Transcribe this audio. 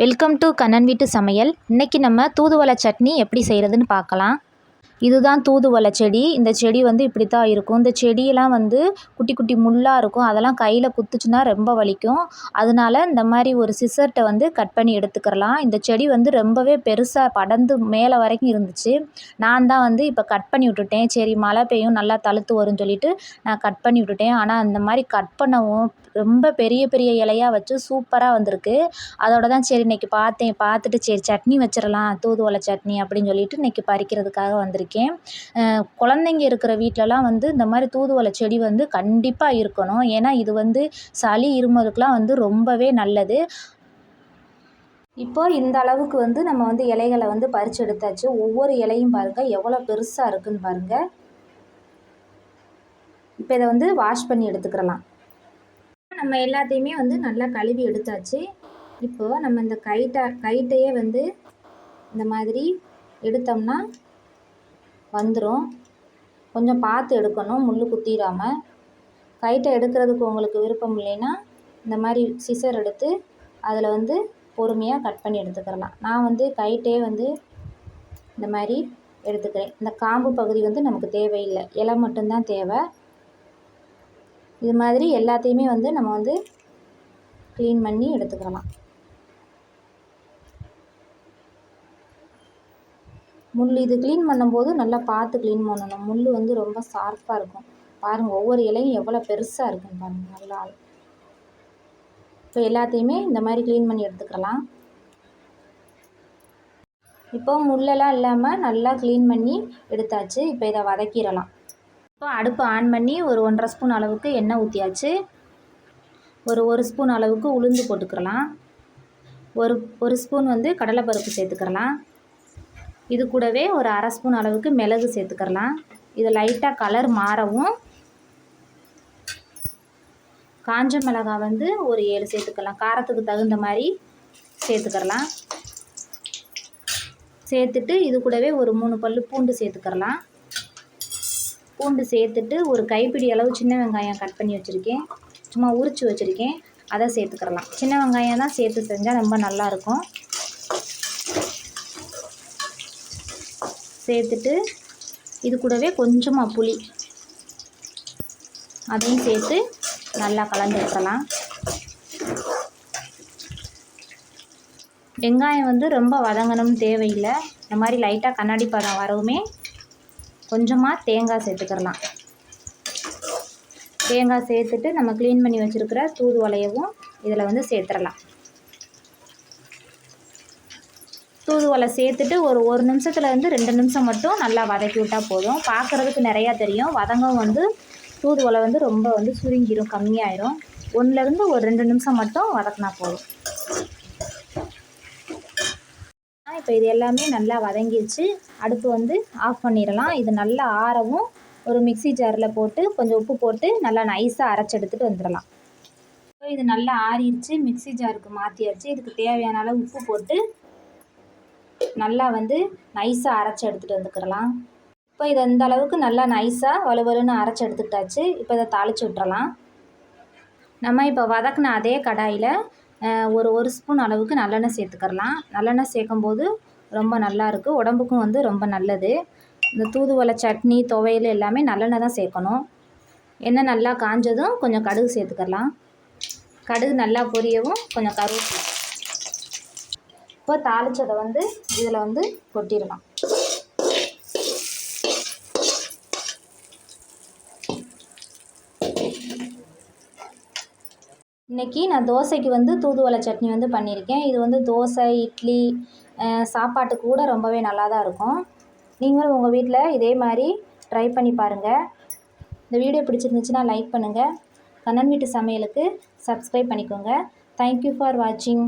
Welcome to Kannan வீட்டு சமையல். இன்றைக்கி நம்ம தூதுவளை சட்னி எப்படி செய்கிறதுன்னு பார்க்கலாம். இதுதான் தூதுவளை செடி. இந்த செடி வந்து இப்படி தான் இருக்கும். இந்த செடியெல்லாம் வந்து குட்டி குட்டி முள்ளாக இருக்கும். அதெல்லாம் கையில் குத்துச்சுன்னா ரொம்ப வலிக்கும். அதனால இந்த மாதிரி ஒரு சிசர்கிட்ட வந்து கட் பண்ணி எடுத்துக்கிறலாம் இந்த செடி வந்து ரொம்பவே பெருசாக படர்ந்து மேலே வரைக்கும் இருந்துச்சு. நான் தான் வந்து இப்போ கட் பண்ணி விட்டுட்டேன். சரி மழை பெய்யும் நல்லா தழுத்து வரும்னு சொல்லிட்டு நான் கட் பண்ணி விட்டுட்டேன். ஆனால் அந்த மாதிரி கட் பண்ணவும் ரொம்ப பெரிய பெரிய இலையாக வச்சு சூப்பராக வந்திருக்கு. அதோட தான் சரி இன்றைக்கி பார்த்தேன். பார்த்துட்டு சரி சட்னி வச்சிடலாம் தூதுவளை சட்னி அப்படின்னு சொல்லிட்டு இன்றைக்கி பறிக்கிறதுக்காக வந்திருக்கேன் குழந்தைங்க இருக்கிற வீட்டிலலாம் வந்து இந்த மாதிரி தூதுவளை செடி வந்து கண்டிப்பாக இருக்கணும். ஏன்னா இது வந்து சளி இருமலுக்கெலாம் வந்து ரொம்பவே நல்லது. இப்போ இந்த அளவுக்கு வந்து நம்ம வந்து இலைகளை வந்து பறித்து எடுத்தாச்சு. ஒவ்வொரு இலையும் பாருங்கள் எவ்வளோ பெருசாக இருக்குன்னு பாருங்கள் இப்போ இதை வந்து வாஷ் பண்ணி எடுத்துக்கிறலாம். நம்ம எல்லாத்தையுமே வந்து நல்லா கழுவி எடுத்தாச்சு. இப்போது நம்ம இந்த கைட்டை கைட்டையே வந்து இந்த மாதிரி எடுத்தோம்னா வந்துடும் கொஞ்சம் பார்த்து எடுக்கணும் முள் குத்திடாமல் கைட்டை எடுக்கிறதுக்கு உங்களுக்கு விருப்பம் இல்லைன்னா இந்த மாதிரி சிசர் எடுத்து அதில் வந்து பொறுமையாக கட் பண்ணி எடுத்துக்கிறலாம். நான் வந்து கைட்டே வந்து இந்த மாதிரி எடுத்துக்கிறேன். இந்த காம்பு பகுதி வந்து நமக்கு தேவையில்லை. இலை மட்டும்தான் தேவை. இது மாதிரி எல்லாத்தையுமே வந்து நம்ம வந்து க்ளீன் பண்ணி எடுத்துக்கலாம் முள் இது க்ளீன் பண்ணும்போது நல்லா பார்த்து க்ளீன் பண்ணணும். முள் வந்து ரொம்ப ஷார்ப்பாக இருக்கும். பாருங்கள் ஒவ்வொரு இலையும் எவ்வளோ பெருசாக இருக்குன்னு பாருங்கள் நல்லா இப்போ எல்லாத்தையுமே இந்த மாதிரி க்ளீன் பண்ணி எடுத்துக்கலாம். இப்போ முள்ளெல்லாம் இல்லாமல் நல்லா க்ளீன் பண்ணி எடுத்தாச்சு. இப்போ இதை வதக்கிடலாம். இப்போ அடுப்பு ஆன் பண்ணி ஒரு ஒன்றரை ஸ்பூன் அளவுக்கு எண்ணெய் ஊற்றியாச்சு ஒரு ஒரு ஸ்பூன் அளவுக்கு உளுந்து போட்டுக்கிறலாம் ஒரு ஒரு ஸ்பூன் வந்து கடலைப்பருப்பு சேர்த்துக்கிறலாம் இது கூடவே ஒரு அரை ஸ்பூன் அளவுக்கு மிளகு சேர்த்துக்கிறலாம். இது லைட்டாக கலர் மாறவும். காஞ்ச மிளகாய் வந்து ஒரு ஏழு சேர்த்துக்கலாம். காரத்துக்கு தகுந்த மாதிரி சேர்த்துக்கிறலாம். சேர்த்துட்டு இது கூடவே ஒரு மூணு பல் பூண்டு சேர்த்துக்கிறலாம். பூண்டு சேர்த்துட்டு ஒரு கைப்பிடி அளவு சின்ன வெங்காயம் கட் பண்ணி வச்சுருக்கேன். சும்மா உரித்து வச்சுருக்கேன். அதை சேர்த்துக்கிறலாம். சின்ன வெங்காயம் தான் சேர்த்து செஞ்சால் ரொம்ப நல்லாயிருக்கும் சேர்த்துட்டு இது கூடவே கொஞ்சமாக புளி. அதையும் சேர்த்து நல்லா கலந்து வெங்காயம் வந்து ரொம்ப வதங்கணும்னு தேவையில்லை. இந்த மாதிரி லைட்டாக கண்ணாடி பதம் வரவுமே கொஞ்சமாக தேங்காய் சேர்த்துக்கிறலாம். தேங்காய் சேர்த்துட்டு நம்ம க்ளீன் பண்ணி வச்சுருக்கிற தூதுவளையவும் இதில் வந்து சேர்த்துடலாம் தூதுவளை சேர்த்துட்டு ஒரு ஒரு நிமிஷத்துலேருந்து ரெண்டு நிமிஷம் மட்டும் நல்லா வதக்கி விட்டால் போதும். பார்க்குறதுக்கு நிறையா தெரியும். வதங்கம் வந்து தூதுவளை வந்து ரொம்ப வந்து சுருங்கிடும் கம்மியாயிரும். ஒன்றுலேருந்து ஒரு ரெண்டு நிமிஷம் மட்டும் வதக்கினா போதும். இப்போ இது எல்லாமே நல்லா வதங்கிடுச்சு அடுப்பு வந்து ஆஃப் பண்ணிடலாம். இது நல்லா ஆறவும் ஒரு மிக்சி ஜாரில் போட்டு கொஞ்சம் உப்பு போட்டு நல்லா நைஸாக அரைச்சி எடுத்துகிட்டு வந்துடலாம் இது நல்லா ஆறிடுச்சு மிக்சி ஜாருக்கு மாற்றியாச்சு இதுக்கு தேவையான அளவு உப்பு போட்டு நல்லா வந்து நைஸாக அரைச்சி எடுத்துகிட்டு வந்துக்கிறலாம். இப்போ இதை இந்த அளவுக்கு நல்லா நைஸாக வலுவலுன்னு அரைச்சி எடுத்துக்கிட்டாச்சு. இப்போ இதை தாளித்து விட்டுறலாம். நம்ம இப்போ வதக்கின அதே கடாயில் ஒரு ஒரு ஸ்பூன் அளவுக்கு நல்லெண்ணெய் சேர்த்துக்கிறலாம். நல்லெண்ணெய் சேர்க்கும்போது ரொம்ப நல்லாயிருக்கு உடம்புக்கும் வந்து ரொம்ப நல்லது. இந்த தூதுவளை சட்னி துவையல் எல்லாமே நல்லெண்ணெய் தான் சேர்க்கணும். எண்ணெய் நல்லா காஞ்சதும் கொஞ்சம் கடுகு சேர்த்துக்கலாம் கடுகு நல்லா பொரியவும் கொஞ்சம் கருவேப்பிலை இப்போ தாளித்ததை வந்து இதில் வந்து கொட்டிடலாம். இன்றைக்கி நான் தோசைக்கு வந்து தூதுவளை சட்னி வந்து பண்ணியிருக்கேன். இது வந்து தோசை இட்லி சாப்பாட்டு கூட ரொம்பவே நல்லா தான் இருக்கும். நீங்களும் உங்கள் வீட்டில் இதே மாதிரி ட்ரை பண்ணி பாருங்கள் இந்த வீடியோ பிடிச்சிருந்துச்சுன்னா லைக் பண்ணுங்கள் கண்ணன் வீட்டு சமையலுக்கு சப்ஸ்கிரைப் பண்ணிக்கோங்க. தேங்க்யூ ஃபார் வாட்சிங்